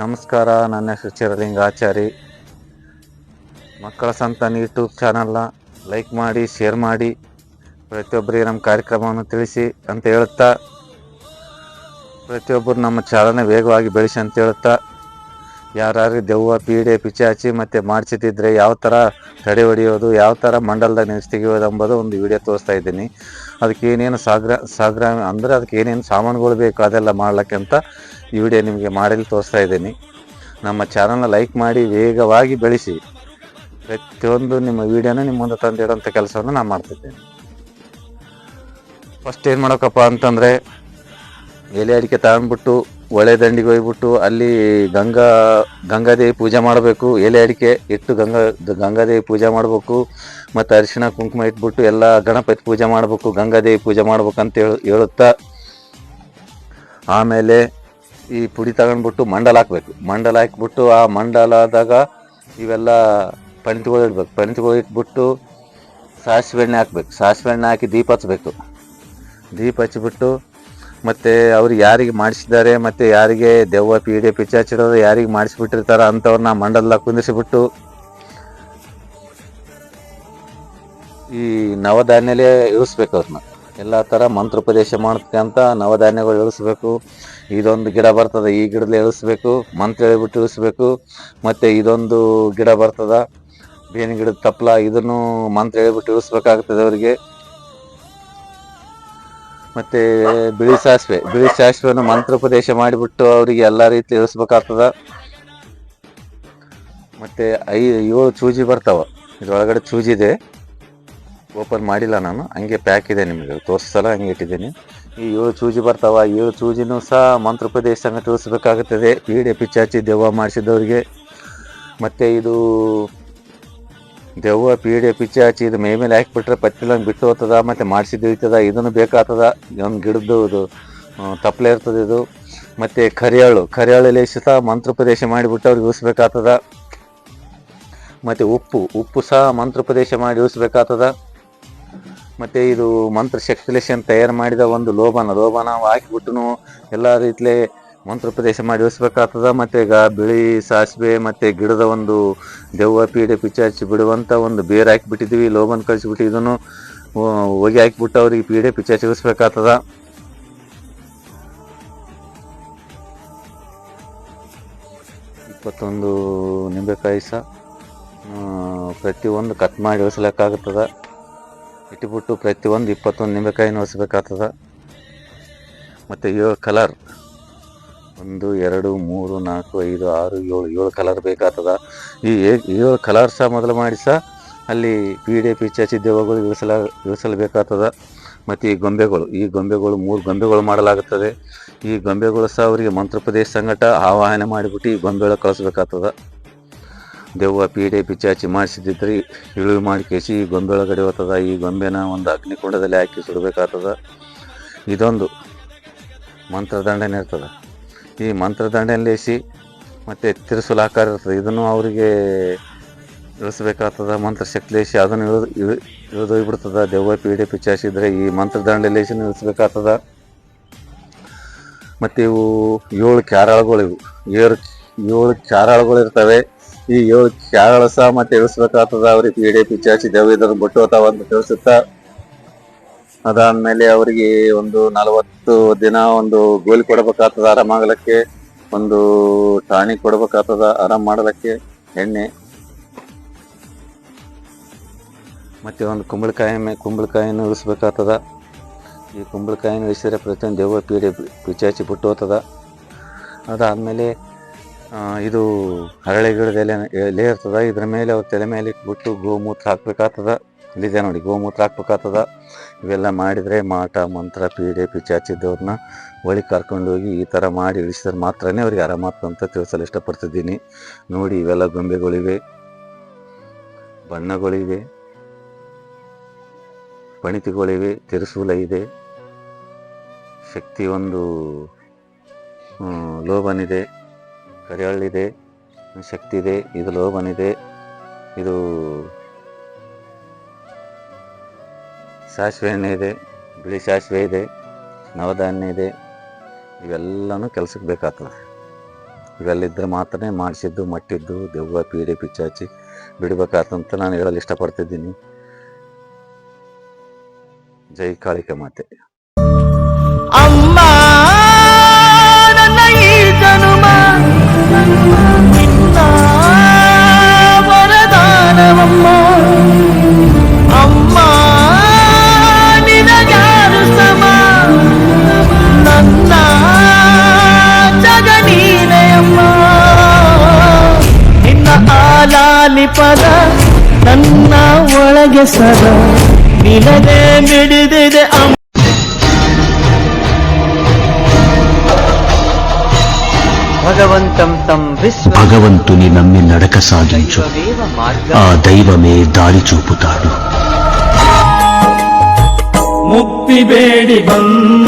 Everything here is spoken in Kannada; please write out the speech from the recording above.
ನಮಸ್ಕಾರ, ನನ್ನ ಹೆಸರು ಚಿರಲಿಂಗಾಚಾರಿ ಮಕ್ಕಳ ಸಂತಾನ ಯೂಟ್ಯೂಬ್ ಚಾನಲ್ನ ಲೈಕ್ ಮಾಡಿ ಶೇರ್ ಮಾಡಿ, ಪ್ರತಿಯೊಬ್ಬರಿಗೆ ನಮ್ಮ ಕಾರ್ಯಕ್ರಮವನ್ನು ತಿಳಿಸಿ ಅಂತ ಹೇಳುತ್ತಾ, ಪ್ರತಿಯೊಬ್ಬರು ನಮ್ಮ ಚಾಲನೆ ವೇಗವಾಗಿ ಬೆಳೆಸಿ ಅಂತ ಹೇಳುತ್ತಾ ಯಾರು ದೆವ್ವ, ಪೀಡೆ ಪಿಚಾಚಿ ಮತ್ತು ಮಾಡಿಸಿದ್ರೆ ಯಾವ ಥರ ತಡೆ ಹೊಡೆಯೋದು, ಯಾವ ಥರ ಮಂಡಲದಾಗ ನೆನೆಸಿ ತೆಗಿಯೋದು ಅಂಬೋದು ಒಂದು ವಿಡಿಯೋ ತೋರಿಸ್ತಾ ಇದ್ದೀನಿ. ಅದಕ್ಕೆ ಏನೇನು ಸಾಗ್ರ ಸಾಗ್ರ ಅಂದರೆ ಅದಕ್ಕೆ ಏನೇನು ಸಾಮಾನುಗಳು ಬೇಕು ಅದೆಲ್ಲ ಮಾಡ್ಲಿಕ್ಕೆ ಅಂತ ಈ ವಿಡಿಯೋ ನಿಮಗೆ ಮಾಡಲಿ ತೋರಿಸ್ತಾ ಇದ್ದೀನಿ. ನಮ್ಮ ಚಾನಲ್ನ ಲೈಕ್ ಮಾಡಿ ವೇಗವಾಗಿ ಬೆಳೆಸಿ. ಪ್ರತಿಯೊಂದು ನಿಮ್ಮ ವಿಡಿಯೋನ ನಿಮ್ಮ ಮುಂದೆ ತಂದಿಡೋಂಥ ಕೆಲಸವನ್ನು ನಾನು ಮಾಡ್ತಿದ್ದೇನೆ. ಫಸ್ಟ್ ಏನು ಮಾಡೋಕಪ್ಪ ಅಂತಂದರೆ ಎಲೆ ಅಡಿಕೆ ತಗೊಂಡ್ಬಿಟ್ಟು ಒಳೆ ದಂಡಿಗೆ ಹೋಗ್ಬಿಟ್ಟು ಅಲ್ಲಿ ಗಂಗಾ, ಗಂಗಾದೇವಿ ಪೂಜೆ ಮಾಡಬೇಕು. ಎಲೆ ಅಡಿಕೆ ಇಟ್ಟು ಗಂಗಾ, ಗಂಗಾದೇವಿ ಪೂಜೆ ಮಾಡಬೇಕು. ಮತ್ತು ಅರಿಶಿಣ, ಕುಂಕುಮ ಇಟ್ಬಿಟ್ಟು ಎಲ್ಲ ಗಣಪತಿ ಪೂಜೆ ಮಾಡಬೇಕು, ಗಂಗಾದೇವಿ ಪೂಜೆ ಮಾಡ್ಬೇಕಂತ ಹೇಳು, ಹೇಳುತ್ತಾ. ಆಮೇಲೆ ಈ ಪುಡಿ ತಗೊಂಡ್ಬಿಟ್ಟು ಮಂಡಲ ಹಾಕ್ಬೇಕು. ಮಂಡಲ ಹಾಕ್ಬಿಟ್ಟು ಆ ಮಂಡಲದಾಗ ಇವೆಲ್ಲ ಪಣಿತುಗಳು ಇಡ್ಬೇಕು. ಪಣಿತುಗಳು ಇಟ್ಬಿಟ್ಟು ಸಾಸಿವೆ ಎಣ್ಣೆ ಹಾಕ್ಬೇಕು. ಸಾಸಿವೆ ಎಣ್ಣೆ ಹಾಕಿ ದೀಪ ಹಚ್ಚಬೇಕು ದೀಪ ಹಚ್ಚಿಬಿಟ್ಟು ಮತ್ತು ಅವ್ರಿಗೆ ಯಾರಿಗೆ ಮಾಡಿಸಿದ್ದಾರೆ, ಮತ್ತು ಯಾರಿಗೆ ದೆವ್ವ ಪೀಡೆ ಪಿಚಾಚಿಡೋದು ಯಾರಿಗೆ ಮಾಡಿಸ್ಬಿಟ್ಟಿರ್ತಾರ ಅಂಥವ್ರನ್ನ ಮಂಡಲದಾಗ ಕುಂದಿಸಿಬಿಟ್ಟು ಈ ನವಧಾನ್ಯಲೇ ಇಳಿಸ್ಬೇಕು ಅವ್ರನ್ನ ಎಲ್ಲ ಥರ ಮಂತ್ರೋಪದೇಶ ಮಾಡ್ತಕ್ಕಂಥ ನವಧಾನ್ಯಗಳು ಇಳಿಸ್ಬೇಕು ಇದೊಂದು ಗಿಡ ಬರ್ತದೆ, ಈ ಗಿಡದಲ್ಲಿ ಇಳಿಸ್ಬೇಕು ಮಂತ್ರ ಹೇಳಿಬಿಟ್ಟು ಇಳಿಸ್ಬೇಕು ಮತ್ತು ಇದೊಂದು ಗಿಡ ಬರ್ತದ, ಬೇವಿನ ಗಿಡದ ತಪ್ಪಲ ಇದನ್ನು ಮಂತ್ರ ಹೇಳಿಬಿಟ್ಟು ಇಳಿಸ್ಬೇಕಾಗ್ತದೆ ಅವರಿಗೆ. ಮತ್ತೆ ಬಿಳಿ ಸಾಸಿವೆ, ಬಿಳಿ ಸಾಸಿವೆಯನ್ನು ಮಂತ್ರೋಪದೇಶ ಮಾಡಿಬಿಟ್ಟು ಅವರಿಗೆ ಎಲ್ಲ ರೀತಿ ಇಳಿಸ್ಬೇಕಾಗ್ತದ ಮತ್ತೆ ಐ, ಏಳು ಚೂಜಿ ಬರ್ತಾವ. ಇದ್ರೊಳಗಡೆ ಚೂಜಿದೆ ಓಪನ್ ಮಾಡಿಲ್ಲ ನಾನು. ಹಂಗೆ ಪ್ಯಾಕ್ ಇದೆ ನಿಮಗೆ. ತೋರಿಸಲ್ಲ, ಹಂಗೆ ಇಟ್ಟಿದ್ದೀನಿ. ಈ ಏಳು ಚೂಜಿ ಬರ್ತಾವ. ಏಳು ಚೂಜಿನೂ ಸಹ ಮಂತ್ರೋಪದೇಶ ಸಂಗತಿ ತಿಳಿಸ್ಬೇಕಾಗುತ್ತದೆ ಪೀಡೆ ಪಿಚಾಚಿ ದೆವ್ವ ಮಾಡಿಸಿದವರಿಗೆ. ಮತ್ತು ಇದು ದೆವ್ವ ಪೀಡೆ ಹಚ್ಚಿ ಇದು ಮೇ ಮೇಲೆ ಹಾಕಿಬಿಟ್ರೆ ಬಿಟ್ಟು ಹೋಗ್ತದ, ಮತ್ತು ಮಾಡಿಸಿದ್ದು ಇರ್ತದ ಇದನ್ನು ಬೇಕಾಗ್ತದ. ಒಂದು ಗಿಡದ್ದು ಇದು ತಪ್ಪಲೆ ಇರ್ತದೆ ಇದು. ಮತ್ತು ಕರಿಯಾಳು, ಕರಿಯಾಳಲ್ಲಿ ಸಹ ಮಂತ್ರೋಪದೇಶ ಮಾಡಿಬಿಟ್ಟು ಅವ್ರಿಗೆ ಉಳಿಸ್ಬೇಕಾಗ್ತದ. ಮತ್ತು ಉಪ್ಪು ಉಪ್ಪು ಸಹ ಮಂತ್ರೋಪದೇಶ ಮಾಡಿ ಉಳಿಸ್ಬೇಕಾಗ್ತದ. ಮತ್ತು ಇದು ಮಂತ್ರ ಶಕ್ತಿಲೇಶನ್ ತಯಾರು ಮಾಡಿದ ಒಂದು ಲೋಬನ ಲೋಬನ ಹಾಕಿಬಿಟ್ಟು ಎಲ್ಲ ರೀತಿಲೇ ಮಂತ್ರೋಪದೇಶ ಮಾಡಿ ಉಳಿಸ್ಬೇಕಾಗ್ತದ? ಮತ್ತು ಈಗ ಬಿಳಿ ಸಾಸಿವೆ ಮತ್ತು ಗಿಡದ ಒಂದು ದೆವ್ವ ಪೀಡೆ ಪಿಚಾಚಿ ಬಿಡುವಂಥ ಒಂದು ಬೇರು ಹಾಕಿಬಿಟ್ಟಿದ್ವಿ ಲೋಬನ್ ಕಳಿಸ್ಬಿಟ್ಟು ಇದನ್ನು ಹೊಗೆ ಹಾಕಿಬಿಟ್ಟು ಅವ್ರಿಗೆ ಪೀಡೆ ಪಿಚಾಚಿ ಉಳಿಸ್ಬೇಕಾಗ್ತದ? ಇಪ್ಪತ್ತೊಂದು ನಿಂಬೆಕಾಯಿ ಸಹ ಪ್ರತಿಯೊಂದು ಕಟ್ ಮಾಡಿ ಉಳಿಸ್ಲಿಕ್ಕಾಗ್ತದ? ಇಟ್ಬಿಟ್ಟು ಪ್ರತಿಯೊಂದು ಇಪ್ಪತ್ತೊಂದು ನಿಂಬೆಕಾಯಿನ ಉಳಿಸ್ಬೇಕಾಗ್ತದ? ಮತ್ತು ಏಳು ಕಲರ್ ಒಂದು, ಎರಡು, ಮೂರು, ನಾಲ್ಕು, ಐದು, ಆರು, ಏಳು ಏಳು ಕಲರ್ ಬೇಕಾಗ್ತದ. ಈ ಏಳು ಕಲರ್ ಸಹ ಮೊದಲು ಮಾಡಿ ಸಹ ಅಲ್ಲಿ ಪೀಡೆ ಪಿಚ್ಚಾಚಿ ದೇವಗಳು ಇಳಿಸಲ ಇಳಿಸಲಬೇಕಾಗ್ತದ ಮತ್ತು ಈ ಗೊಂಬೆಗಳು ಈ ಗೊಂಬೆಗಳು, ಮೂರು ಗೊಂಬೆಗಳು ಮಾಡಲಾಗುತ್ತದೆ. ಈ ಗೊಂಬೆಗಳು ಸಹ ಅವರಿಗೆ ಮಂತ್ರಪ್ರದೇಶ ಸಂಘಟ ಆವಾಹನೆ ಮಾಡಿಬಿಟ್ಟು ಈ ಗೊಂಬೆಗಳು ಕಳಿಸ್ಬೇಕಾಗ್ತದ. ದೆವ್ವ ಪೀಡೆ ಪಿಚಾಚಿ ಮಾಡಿಸಿದ್ದಿದ್ರೆ ಇಳುವು ಮಾಡಿ ಕೇಸಿ ಈ ಒಳಗಡೆ ಹೋಗ್ತದ. ಈ ಗೊಂಬೆನ ಒಂದು ಅಗ್ನಿಕುಂಡದಲ್ಲಿ ಹಾಕಿ ಸುಡಬೇಕಾಗ್ತದ. ಇದೊಂದು ಮಂತ್ರದಂಡನೆ ಇರ್ತದೆ. ಈ ಮಂತ್ರದಂಡನೆಲೇಸಿ ಮತ್ತು ತಿರುಸುಲಾಕಾರ ಇರ್ತದೆ. ಇದನ್ನು ಅವರಿಗೆ ಇಳಿಸ್ಬೇಕಾಗ್ತದ, ಮಂತ್ರ ಶಕ್ತಿಲೇಸಿ ಅದನ್ನು ಇಳಿದು ಇಳಿ ಇಳಿದೋಗ್ಬಿಡ್ತದ ದೆವ್ವ ಪೀಡೆ ಪಿಚಾಸಿದ್ರೆ ಈ ಮಂತ್ರದಂಡಲೇಸಿ ಇಳಿಸ್ಬೇಕಾಗ್ತದ. ಮತ್ತು ಇವು ಏಳು ಕ್ಯಾರಾಳುಗಳು ಇವು. ಏಳು ಏಳು ಕ್ಯಾರಾಳುಗಳು ಇರ್ತವೆ. ಈ ಏಳು ಕ್ಯಾರಾಳು ಸಹ ಮತ್ತೆ ಇಳಿಸ್ಬೇಕಾಗ್ತದ. ಅವ್ರಿಗೆ ಪೀಡೆ ಪಿಚ್ಚಾಸಿ ದೆವ್ವ ಇದನ್ನು ಬಿಟ್ಟು ಅಂತ ತಿಳಿಸುತ್ತಾ ಅದಾದ್ಮೇಲೆ ಅವರಿಗೆ ಒಂದು ನಲವತ್ತು ದಿನ ಒಂದು ಗೋಲಿ ಕೊಡಬೇಕಾಗ್ತದ ಆರಾಮಾಗಲಕ್ಕೆ ಒಂದು ಟಾನಿಕ್ ಕೊಡಬೇಕಾಗ್ತದ, ಆರಾಮ್ ಮಾಡಲಿಕ್ಕೆ ಎಣ್ಣೆ. ಮತ್ತೆ ಒಂದು ಕುಂಬಳಕಾಯಿ ಕುಂಬಳಕಾಯಿನ ಇಳಿಸ್ಬೇಕಾಗ್ತದ ಈ ಕುಂಬಳಕಾಯಿನ ಇಳಿಸಿದ್ರೆ ಪ್ರತಿಯೊಂದು ದೇವ ಪೀಡೆ ಪಿಚಾಚಿ ಬಿಟ್ಟು ಹೋಗ್ತದ ಅದಾದಮೇಲೆ ಇದು ಹರಳೆ ಗಿಡದ ಎಲೆ ಎಲೆ ಇರ್ತದ, ಇದ್ರ ಮೇಲೆ ಅವ್ರ ತಲೆ ಮೇಲೆ ಇಟ್ಬಿಟ್ಟು ಗೋಮೂತ್ರ ಹಾಕ್ಬೇಕಾಗ್ತದ. ಇಲ್ಲಿದೆ ನೋಡಿ, ಗೋಮೂತ್ರ ಹಾಕ್ಬೇಕಾಗ್ತದ. ಇವೆಲ್ಲ ಮಾಡಿದರೆ ಮಾಟ, ಮಂತ್ರ, ಪೀಡೆ ಪಿಚಾಚಿದ್ದವ್ರನ್ನ ಒಳಗೆ ಕರ್ಕೊಂಡು ಹೋಗಿ ಈ ಥರ ಮಾಡಿ ಇಳಿಸಿದ್ರೆ ಮಾತ್ರನೇ ಅವ್ರಿಗೆ ಆರಾಮಾಗ್ತದೆ ಅಂತ ತಿಳಿಸಲು ಇಷ್ಟಪಡ್ತಿದ್ದೀನಿ. ನೋಡಿ, ಇವೆಲ್ಲ ಗೊಂಬೆಗಳಿವೆ, ಬಣ್ಣಗಳಿವೆ ಪಣಿತಿಗಳಿವೆ ತಿರುಸೂಲ ಇದೆ, ಶಕ್ತಿ ಒಂದು ಲೋಬನಿದೆ ಕರಿಯಳ್ಳಿದೆ ಶಕ್ತಿ ಇದೆ, ಇದು ಲೋಬನಿದೆ ಇದು ಸಾಸಿವೆ ಇದೆ, ಬಿಳಿ ಸಾಸಿವೆ ಇದೆ ನವಧಾನ್ಯ ಇದೆ. ಇವೆಲ್ಲನೂ ಕೆಲಸಕ್ಕೆ ಬೇಕಾಗ್ತದೆ. ಇವೆಲ್ಲಿದ್ದರೆ ಮಾತ್ರ ಮಾಡಿಸಿದ್ದು, ಮಟ್ಟಿದ್ದು, ದೆವ್ವ, ಪೀಡೆ, ಪಿಚ್ಚಾಚಿ ಬಿಡಬೇಕಾತಂತ ನಾನು ಹೇಳಲು ಇಷ್ಟಪಡ್ತಿದ್ದೀನಿ. ಜೈ ಕಾಳಿಕ ಮಾತೆ. ನನ್ನ ಒಳಗೆ ಸದಾ ನಿನಗೆ ಮಿಡಿದಿದೆ ಅಮ್ಮ భగవంతం తం విశ్వ భగవంతుని నమ్మి నడక సాగించు దేవ మార్గ ఆ దైవమే దారి చూపుతాడు ಮುಕ್ತಿ ಬೇಡಿ ಬಂದ